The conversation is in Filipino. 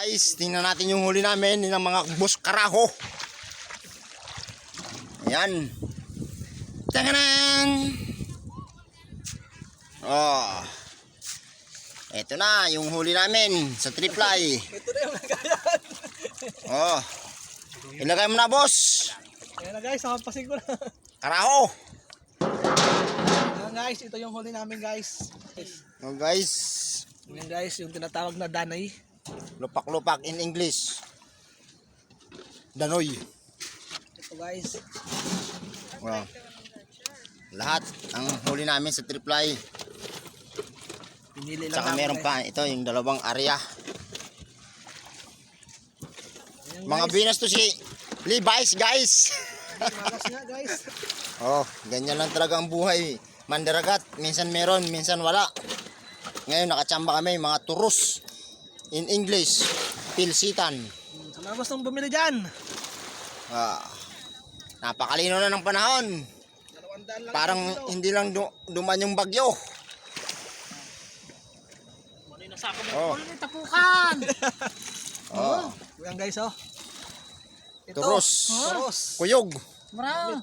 Guys, tingnan natin yung huli namin ng mga bus karaho. Ayan. Tanganan! Oh. Ito na, yung huli namin sa triply. Ito na yung lagayan. Oh. Ilagay mo na, boss. Ayan na guys, nakapasin ko na. Karaho. Ayan guys, ito yung huli namin guys. Oh, guys. Ayan guys, yung tinatawag na danay. Lupak-lupak in English. Danoy. Ito guys. Wow. Lahat ang huli namin sa triply. Pinili lang namin, meron guys. pa ito yung dalawang area. Ayan, Mga binas to si Levi's guys. Malas nga guys. Oh, ganyan lang talaga ang buhay. Mandaragat, minsan meron, minsan wala. Ngayon nakachamba kami mga turus. In English, pilsitan. Sa mga gustong bumili dyan. Ah, napakalino na ng panahon. Lang. Parang hindi lang du- duman yung bagyo. Ano yung nasako mo? Oh. Ano tapukan? Oh, Ayan guys oh. Ito. Turos. Turos. kuyog. Marami.